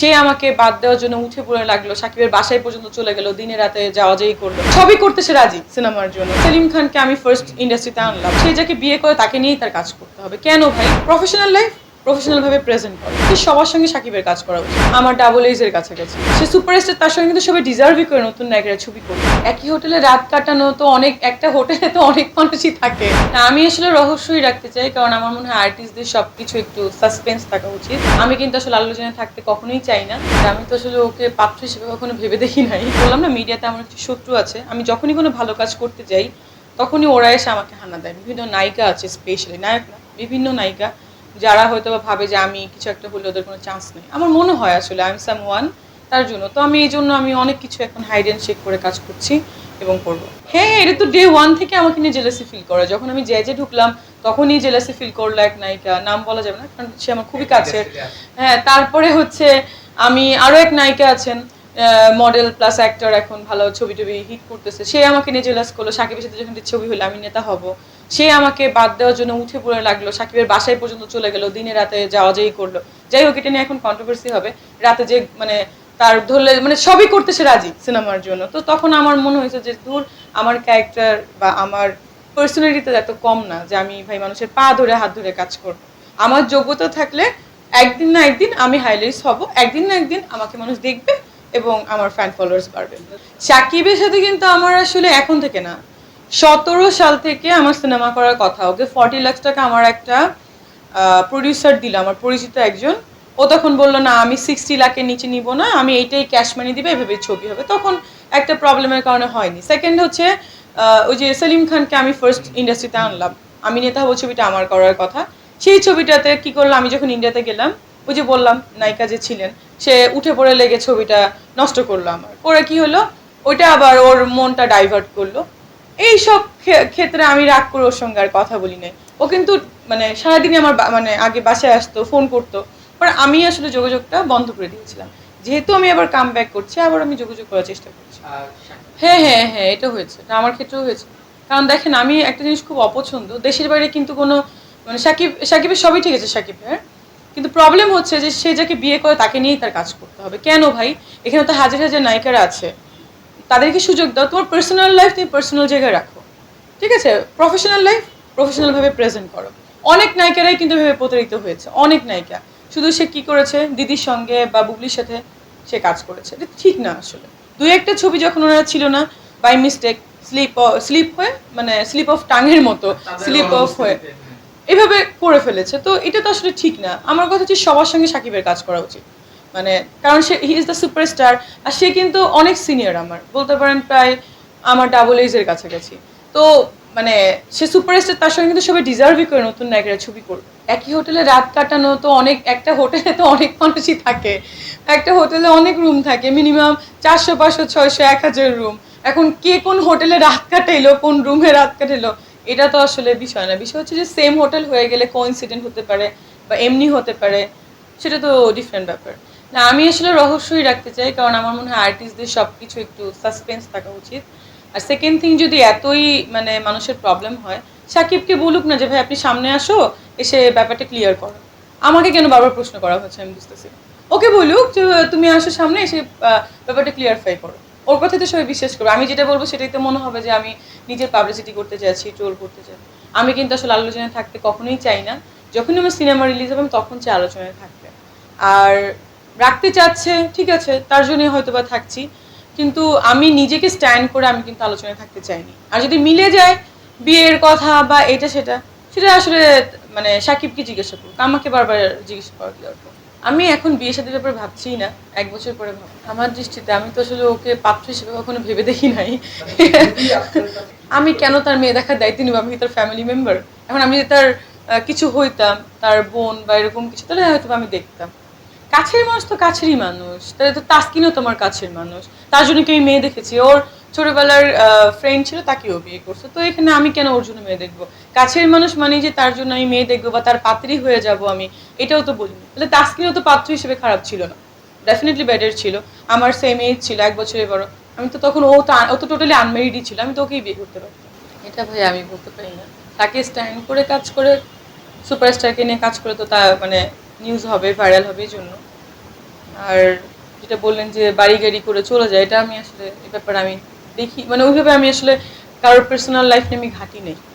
সে আমাকে বাদ দেওয়ার জন্য উঠে পড়ে লাগল। সাকিবের বাসায় পর্যন্ত চলে গেল। দিনে রাতে যাওয়া যাই করল। সবই করতে সে রাজি সিনেমার জন্য। সেলিম খানকে আমি ফার্স্ট ইন্ডাস্ট্রিতে আনলাম। সে যাকে বিয়ে করে তাকে নিয়েই তার কাজ করতে হবে। কেন ভাই? প্রফেশনাল লাইফ প্রফেশনাল ভাবে প্রেজেন্ট করে সবার সঙ্গে সাকিবের কাজ করা উচিত। আমার ডাবল এইজ এর কাছাকাছি। সে সুপারস্টার তার সঙ্গে কিন্তু সবাই ডিজার্ভই করে নতুন নায়কেরা ছবি করবে একই হোটেলে রাত কাটানো তো অনেক একটা হোটেলে তো অনেক মানুষই থাকে। না, আমি আসলে রহস্যই রাখতে চাই কারণ আমার মনে হয় আর্টিস্টদের সবকিছু একটু সাসপেন্স থাকা উচিত। আমি কিন্তু আসলে আলোচনায় থাকতে কখনোই চাই না। আমি তো আসলে ওকে পাত্র হিসেবে কখনো ভেবে দেখি নাই। বললাম না মিডিয়াতে আমার একটি শত্রু আছে। আমি যখনই কোনো ভালো কাজ করতে যাই তখনই ওরা এসে আমাকে হানা দেয়। বিভিন্ন নায়িকা আছে স্পেশালি নায়ক না বিভিন্ন নায়িকা। যারা হয়তো ভাবে যে আমি কিছু একটা হলে ওদের কোনো চান্স নেই। আমার মনে হয় আসলে আই এম সাম ওয়ান তার জন্য। তো আমি এই জন্য আমি অনেক কিছু এখন হাইড অ্যান্ড শেক করে কাজ করছি এবং করব। হ্যাঁ এটা তো ডে ওয়ান থেকে আমাকে নিয়ে জেলাসি ফিল করে। যখন আমি যে যে ঢুকলাম তখনই জেলাসি ফিল করল এক নায়িকা। নাম বলা যাবে না কারণ সে আমার খুবই কাছের। হ্যাঁ তারপরে হচ্ছে আমি আরও এক নায়িকা আছেন মডেল প্লাস অ্যাক্টর এখন ভালো ছবি টবি হিট করতেছে। সে আমাকে নিয়ে জেলাস করল। সাকিবের সাথে যখন ছবি হলো আমি নেতা হব। সে আমাকে বাদ দেওয়ার জন্য উঠে পড়ে লাগল। সাকিবের বাসায় পর্যন্ত চলে গেল, দিনে রাতে যাওয়া যাই করল। যাই হোক, এটা নিয়ে এখন কন্ট্রোভার্সি হবে। রাতে যে মানে তার ধরলে মানে সবই করতে সে রাজি সিনেমার জন্য। তো তখন আমার মনে হয়েছে যে দূর আমার ক্যারেক্টার বা আমার পার্সোনালিটিতে এত কম না যে, আমি ভাই মানুষের পা ধরে, হাত ধরে কাজ করব। আমার যোগ্যতা থাকলে একদিন না একদিন আমি হাইলাইটস হব। একদিন না একদিন আমাকে মানুষ দেখবে এবং আমার ফ্যান ফলোয়ার্স বাড়বে। সাকিবের সাথে কিন্তু আমার আসলে এখন থেকে না। সতেরো সাল থেকে আমার সিনেমা করার কথা। ওকে ফর্টি লাখ টাকা আমার একটা প্রডিউসার দিল, আমার পরিচিত একজন। ও তখন বলল, না, আমি সিক্সটি লাখের নিচে নিব না, আমি এইটাই ক্যাশ মানি দিবে, এভাবে ছবি হবে। তখন একটা প্রবলেমের কারণে হয়নি। সেকেন্ড হচ্ছে ওই যে সেলিম খানকে আমি ফার্স্ট ইন্ডাস্ট্রিতে আনলাম। আমি নেতা হব ছবিটা আমার করার কথা। সেই ছবিটাতে কি করল, আমি যখন ইন্ডিয়াতে গেলাম, ওই যে বললাম, নায়িকা যে ছিলেন, সে উঠে পড়ে লেগে ছবিটা নষ্ট করল আমার। করে কি হলো, ওইটা আবার ওর মনটা ডাইভার্ট করল। এই সব ক্ষেত্রে আমি রাগ করে ওর সঙ্গে আর কথা বলি নাই। ও কিন্তু মানে সারাদিনই আমার মানে আগে বাসায় আসতো ফোন করতো। পরে আমি আসলে যোগাযোগটা বন্ধ করে দিয়েছিলাম। যেহেতু আমি আবার কাম ব্যাক করছি আবার আমি যোগাযোগ করার চেষ্টা করছি। হ্যাঁ হ্যাঁ হ্যাঁ এটা হয়েছে। এটা আমার ক্ষেত্রেও হয়েছে। কারণ দেখেন আমি একটা জিনিস খুব অপছন্দ। দেশের বাইরে কিন্তু কোনো মানে সাকিব সাকিবের সবই ঠিক আছে সাকিবের কিন্তু প্রবলেম হচ্ছে যে সে যাকে বিয়ে করে তাকে নিয়েই তার কাজ করতে হবে। কেন ভাই? এখানে তো হাজার হাজার নায়িকারা আছে। তাদেরকে সুযোগ দাও। তোমার পার্সোনাল লাইফ তুমি পার্সোনাল জায়গায় রাখো। ঠিক আছে? প্রফেশনাল লাইফ প্রফেশনাল ভাবে প্রেজেন্ট করো। অনেক নায়িকারাই কিন্তু ভেবে প্রতারিত হয়েছে। অনেক নায়িকা। শুধু সে কি করেছে? দিদির সঙ্গে বা বুবলির সাথে সে কাজ করেছে। এটা ঠিক না আসলে। দুই একটা ছবি যখন ওনারা ছিল না বাই মিস্টেক স্লিপ স্লিপ হয়ে মানে স্লিপ অফ টাঙের মতো স্লিপ অফ হয়ে এভাবে করে ফেলেছে। তো এটা তো আসলে ঠিক না। আমার কথা হচ্ছে সবার সঙ্গে সাকিবের কাজ করা উচিত। মানে কারণ সে হি ইজ দ্য সুপারস্টার আর সে কিন্তু অনেক সিনিয়র আমার। বলতে পারেন প্রায় আমার ডাবল এইজের কাছাকাছি। তো মানে সে সুপারস্টার তার সঙ্গে কিন্তু সবাই ডিজার্ভই করে নতুন নায়কেরা ছবি করবে একই হোটেলে রাত কাটানো তো অনেক, একটা হোটেলে তো অনেক মানুষই থাকে। একটা হোটেলে অনেক রুম থাকে মিনিমাম চারশো, পাঁচশো, ছয়শো, এক হাজার রুম এখন কে কোন হোটেলে রাত কাটাইলো, কোন রুমে রাত কাটাইলো, এটা তো আসলে বিষয় না। বিষয় হচ্ছে যে সেম হোটেল হয়ে গেলে কোইন্সিডেন্ট হতে পারে বা এমনি হতে পারে, সেটা তো ডিফারেন্ট ব্যাপার। না, আমি আসলে রহস্যই রাখতে চাই, কারণ আমার মনে হয় আর্টিস্টদের সব কিছু একটু সাসপেন্স থাকা উচিত। আর সেকেন্ড থিং যদি এতই মানে মানুষের প্রবলেম হয়, সাকিবকে বলুক না যে, ভাই, আপনি সামনে আসো, এসে ব্যাপারটা ক্লিয়ার করো। আমাকে কেন বারবার প্রশ্ন করা হচ্ছে, আমি বুঝতেছি ওকে বলুক যে, তুমি আসো সামনে, এসে ব্যাপারটা ক্লিয়ারফাই করো। ওর কথা তো সবাই বিশ্বাস করবে। আমি যেটা বলব, সেটাই তো মনে হবে যে, আমি নিজের পাবলিসিটি করতে চাইছি ট্রোল করতে চাই আমি কিন্তু আসলে আলোচনায় থাকতে কখনোই চাই না। যখনই আমার সিনেমা রিলিজ হবে, আমি তখন চাই আলোচনায় থাকতে। আর রাখতে চাচ্ছে, ঠিক আছে, তার জন্যই হয়তো বা থাকছি। কিন্তু আমি নিজেকে স্ট্যান্ড করে আমি কিন্তু আলোচনায় থাকতে চাইনি। আর যদি মিলে যায়, বিয়ের কথা বা এটা সেটা সেটা আসলে মানে সাকিবকে জিজ্ঞাসা করুক, আমাকে বারবার জিজ্ঞাসা করা কি দরকার? আমি এখন বিয়ে সাথে ব্যাপারে ভাবছিই না, এক বছর পরে ভাব আমার দৃষ্টিতে আমি তো আসলে ওকে পাত্র হিসেবে কখনো ভেবে দেখি নাই। আমি কেন তার মেয়ে দেখার দায়িত্ব নিব? আমি তার ফ্যামিলি মেম্বার এখন আমি তার কিছু হইতাম, তার বোন বা এরকম কিছু, তাহলে হয়তো আমি দেখতাম। কাছের মানুষ তো কাছেরই মানুষ। তাহলে তো তাস্কিনও তোমার কাছের মানুষ। তার জন্য কি মেয়ে দেখেছি? ওর ছোটবেলার ফ্রেন্ড ছিল, তাকেও বিয়ে করছে। তো এখানে আমি কেন ওর জন্য মেয়ে দেখব? কাছের মানুষ মানে যে তার জন্য আমি মেয়ে দেখব বা তার পাত্রী হয়ে যাব আমি, এটাও তো বলিনি। তাহলে তাস্কিনও তো পাত্র হিসেবে খারাপ ছিল না। ডেফিনেটলি বেটার ছিল। আমার সেম এজ ছিল, এক বছরের বড়। আমি তো তখন ও তো ও তো টোটালি আনমেরিডই ছিল। আমি তো ওকেই বিয়ে করতে পারতাম। এটা ভাই আমি বলতে পারি না। তাকে স্ট্যান্ড করে কাজ করে সুপারস্টারকে নিয়ে কাজ করে তো তা মানে নিউজ হবে ভাইরাল হবে এই জন্য। আর যেটা বললেন যে বাড়ি গাড়ি করে চলে যায়, এটা আমি আসলে এ ব্যাপারে আমি দেখি মানে ওইভাবে আমি আসলে কারোর পার্সোনাল লাইফ নিয়ে আমি ঘাঁটি নেই।